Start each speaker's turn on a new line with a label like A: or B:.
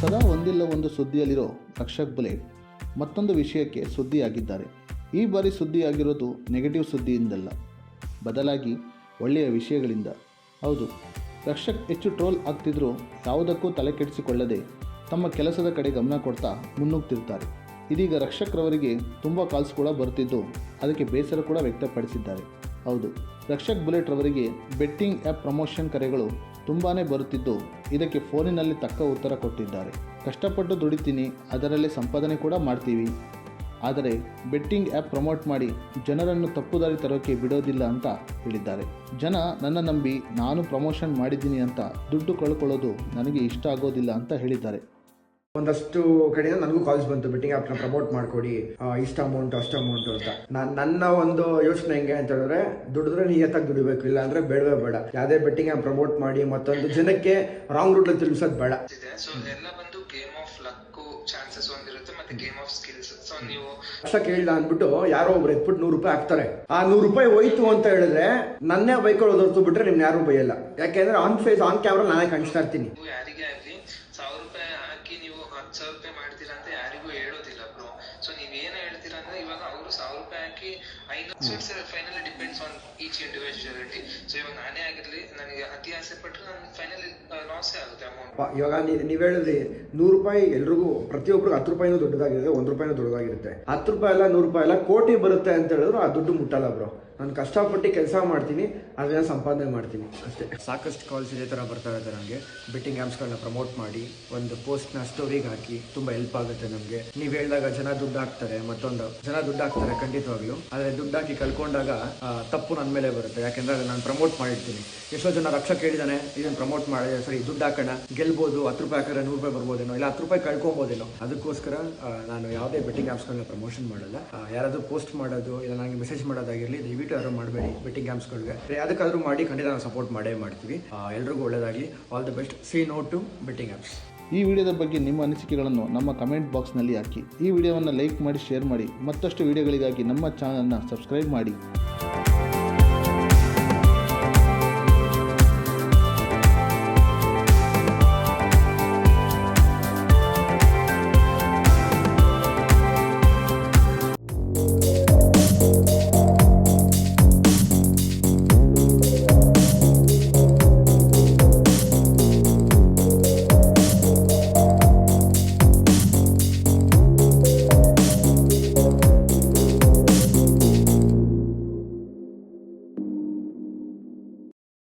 A: ಒಂದು ಸುದ್ದಿಯಲ್ಲಿರೋ ರಕ್ಷಕ್ ಬುಲೆಟ್ ಮತ್ತೊಂದು ವಿಷಯಕ್ಕೆ ಸುದ್ದಿಯಾಗಿದ್ದಾರೆ. ಈ ಬಾರಿ ಸುದ್ದಿಯಾಗಿರೋದು ನೆಗೆಟಿವ್ ಸುದ್ದಿಯಿಂದಲ್ಲ. ಬದಲಾಗಿ ಒಳ್ಳೆಯ ವಿಷಯಗಳಿಂದ. ಹೌದು, ರಕ್ಷಕ್ ಹೆಚ್ಚು ಟ್ರೋಲ್ ಆಗ್ತಿದ್ರು ಯಾವುದಕ್ಕೂ ತಲೆ ಕೆಡಿಸಿಕೊಳ್ಳದೆ ತಮ್ಮ ಕೆಲಸದ ಕಡೆ ಗಮನ ಕೊಡ್ತಾ ಮುನ್ನುಗ್ತಿರ್ತಾರೆ. ಇದೀಗ ರಕ್ಷಕ್ರವರಿಗೆ ತುಂಬ ಕಾಲ್ಸ್ ಕೂಡ ಬರ್ತಿದ್ದು, ಅದಕ್ಕೆ ಬೇಸರ ಕೂಡ ವ್ಯಕ್ತಪಡಿಸಿದ್ದಾರೆ. ಹೌದು, ರಕ್ಷಕ್ ಬುಲೆಟ್ ರವರಿಗೆ ಬೆಟ್ಟಿಂಗ್ ಆ್ಯಪ್ ಪ್ರಮೋಷನ್ ಕರೆಗಳು ತುಂಬಾ ಬರುತ್ತಿದ್ದು. ಇದಕ್ಕೆ ಫೋನಿನಲ್ಲಿ ತಕ್ಕ ಉತ್ತರ ಕೊಟ್ಟಿದ್ದಾರೆ. ಕಷ್ಟಪಟ್ಟು ದುಡಿತೀನಿ, ಅದರಲ್ಲೇ ಸಂಪಾದನೆ ಕೂಡ ಮಾಡ್ತೀವಿ. ಆದರೆ ಬೆಟ್ಟಿಂಗ್ ಆ್ಯಪ್ ಪ್ರಮೋಟ್ ಮಾಡಿ ಜನರನ್ನು ತಪ್ಪುದಾರಿ ತರೋಕೆ ಬಿಡೋದಿಲ್ಲ ಅಂತ ಹೇಳಿದ್ದಾರೆ. ಜನ ನನ್ನ ನಂಬಿ, ನಾನು ಪ್ರಮೋಷನ್ ಮಾಡಿದ್ದೀನಿ ಅಂತ ದುಡ್ಡು ಕಳ್ಕೊಳ್ಳೋದು ನನಗೆ ಇಷ್ಟ ಆಗೋದಿಲ್ಲ ಅಂತ ಹೇಳಿದ್ದಾರೆ.
B: ಒಂದಷ್ಟು ಕಡೆಯಿಂದ ನನಗೂ ಕಾಲ್ಸ್ ಬಂತು. ಬೆಟ್ಟಿಂಗ್ ಆಪ್ನ ಪ್ರಮೋಟ್ ಮಾಡ್ಕೊಡಿ. ಇಷ್ಟು ಅಮೌಂಟ್ ಅಷ್ಟು ಅಮೌಂಟ್ ಅಂತ. ನಾನು ನನ್ನ ಒಂದು ಯೋಚನೆ ಹೆಂಗೆ ಅಂತ ಹೇಳಿದ್ರೆ ದುಡಿದ್ರೆ ನಿಯತ್ತಾಗಿ ದುಡಿಬೇಕು ಇಲ್ಲ ಅಂದ್ರೆ ಬೇಡವೇ ಬೇಡ. ಯಾವುದೇ ಬೆಟ್ಟಿಂಗ್ ಆಪ್ ಪ್ರಮೋಟ್ ಮಾಡಿ ಮತ್ತೊಂದು ಜನಕ್ಕೆ ರಾಂಗ್ ರೂಟ್ ತಿಳಿಸೋದು ಬೇಡ. ಲಕ್ಷ ಕೇಳಿಲ್ಲ ಅಂದ್ಬಿಟ್ಟು ಯಾರೋ ಒಬ್ರು ಎತ್ಬಿಟ್ಟು ನೂರು ರೂಪಾಯಿ ಹಾಕ್ತಾರೆ. ಆ ನೂರು ರೂಪಾಯಿ ಹೋಯ್ತು ಅಂತ ಹೇಳಿದ್ರೆ ನನ್ನೇ ಬೈಕೊಳ್ಳೋದು ಹೊರತು ಬಿಟ್ರೆ ನಿಮ್ಗೆ ಯಾರು ಬೈಯಲ್ಲ ಯಾಕೆಂದ್ರೆ ಆನ್ ಫೇಸ್ ಆನ್ ಕ್ಯಾಮ್ರಾ ನಾನೇ ಕಾಣಿಸ್ತಾ ಇರ್ತೀನಿ.
C: ಸಾವಿರ ರೂಪಾಯಿ ನೀವು ಹತ್ತು ಸಾವಿರ ರೂಪಾಯಿ ಮಾಡ್ತೀರಾ ಅಂತ ಯಾರಿಗೂ ಹೇಳೋದಿಲ್ಲ ಬ್ರೋ ಸೊ ನೀವ್ ಏನ್ ಹೇಳ್ತೀರಾ ಅಂದ್ರೆ ಇವಾಗ ಅವರು ಸಾವಿರ ರೂಪಾಯಿ ಹಾಕಿ so it's finally depends on each individuality so ಇವಾಗ ನಾನೇ ಆಗಿರ್ಲಿ ನನಗೆ ಅತಿ ಆಸೆ ಪಟ್ಟರೆ ನನ್ಗೆ ಫೈನಲಿ ಲಾಸೇ ಆಗುತ್ತೆ ಅಮೌಂಟ್
B: ಇವಾಗ ನೀವು ನೀವ್ ಹೇಳಿದ್ರಿ ನೂರು ರೂಪಾಯಿ ಎಲ್ರಿಗೂ ಪ್ರತಿಯೊಬ್ಬರು ಹತ್ತು ರೂಪಾಯಿನೂ ದೊಡ್ಡದಾಗಿರುತ್ತೆ ಒಂದ್ ರೂಪಾಯಿನೂ ದೊಡ್ಡದಾಗಿರುತ್ತೆ. ಹತ್ತು ರೂಪಾಯಿ ಎಲ್ಲ ನೂರು ರೂಪಾಯಿ ಎಲ್ಲ ಕೋಟಿ ಬರುತ್ತೆ ಅಂತ ಹೇಳಿದ್ರು ಆ ದುಡ್ಡು ಮುಟ್ಟಲ್ಲ ಬ್ರೋ. ನಾನು ಕಷ್ಟಪಟ್ಟು ಕೆಲಸ ಮಾಡ್ತೀನಿ ಅದನ್ನ ಸಂಪಾದನೆ ಮಾಡ್ತೀನಿ ಅಷ್ಟೇ. ಸಾಕಷ್ಟು ಕಾಲ್ಸ್ ಇದೇ ಥರ ಬರ್ತಾ ಇರುತ್ತೆ ನಮಗೆ. ಬೆಟ್ಟಿಂಗ್ ಆ್ಯಪ್ಸ್ಗಳನ್ನ ಪ್ರಮೋಟ್ ಮಾಡಿ ಒಂದು ಪೋಸ್ಟ್ನ ಸ್ಟೋರಿಗೆ ಹಾಕಿ ತುಂಬ ಹೆಲ್ಪ್ ಆಗುತ್ತೆ ನಮಗೆ. ನೀವು ಹೇಳಿದಾಗ ಜನ ದುಡ್ಡು ಹಾಕ್ತಾರೆ ಮತ್ತೊಂದು ಜನ ದುಡ್ಡು ಹಾಕ್ತಾರೆ ಖಂಡಿತವಾಗ್ಲೂ. ಆದರೆ ದುಡ್ಡು ಹಾಕಿ ಕಳ್ಕೊಂಡಾಗ ತಪ್ಪು ನನ್ನ ಮೇಲೆ ಬರುತ್ತೆ. ಯಾಕೆಂದ್ರೆ ನಾನು ಪ್ರಮೋಟ್ ಮಾಡಿರ್ತೀನಿ. ಎಷ್ಟೋ ಜನ ರಕ್ಷ ಕೇಳಿದಾನೆ ಇದನ್ನ ಪ್ರಮೋಟ್ ಮಾಡಿ, ಸರಿ, ದುಡ್ಡು ಹಾಕೋಣ, ಗೆಲ್ಬೋದು, ಹತ್ತು ರೂಪಾಯಿ ಹಾಕಿದ್ರೆ ನೂರು ರೂಪಾಯಿ ಬರ್ಬೋದೇನೋ, ಇಲ್ಲ ಹತ್ತು ರೂಪಾಯಿ ಕಳ್ಕೊಬೋದೇನೋ. ಅದಕ್ಕೋಸ್ಕರ ನಾನು ಯಾವುದೇ ಬೆಟ್ಟಿಂಗ್ ಆ್ಯಪ್ಸ್ಗಳನ್ನ ಪ್ರಮೋಷನ್ ಮಾಡಲ್ಲ. ಯಾರಾದರೂ ಪೋಸ್ಟ್ ಮಾಡೋದು, ಇಲ್ಲ ನನಗೆ ಮೆಸೇಜ್ ಮಾಡೋದಾಗಿರಲಿ, ದಯವಿಟ್ಟು ಯಾರು ಮಾಡಬೇಡಿ ಬೆಟ್ಟಿಂಗ್ ಆ್ಯಪ್ಸ್ಗಳಿಗೆ ಯಾವುದಕ್ಕಾದ್ರೂ ಮಾಡಿ, ಖಂಡಿತ ನಾನು ಸಪೋರ್ಟ್ ಮಾಡೇ ಮಾಡ್ತೀವಿ. ಎಲ್ರಿಗೂ ಒಳ್ಳೇದಾಗಲಿ. All the best say no to betting apps
A: ಈ ವಿಡಿಯೋದ ಬಗ್ಗೆ ನಿಮ್ಮ ಅನಿಸಿಕೆಗಳನ್ನು ನಮ್ಮ ಕಮೆಂಟ್ ಬಾಕ್ಸ್ನಲ್ಲಿ ಹಾಕಿ. ಈ ವಿಡಿಯೋವನ್ನು ಲೈಕ್ ಮಾಡಿ ಶೇರ್ ಮಾಡಿ. ಮತ್ತಷ್ಟು ವಿಡಿಯೋಗಳಿಗಾಗಿ ನಮ್ಮ ಚಾನಲನ್ನು ಸಬ್ಸ್ಕ್ರೈಬ್ ಮಾಡಿ.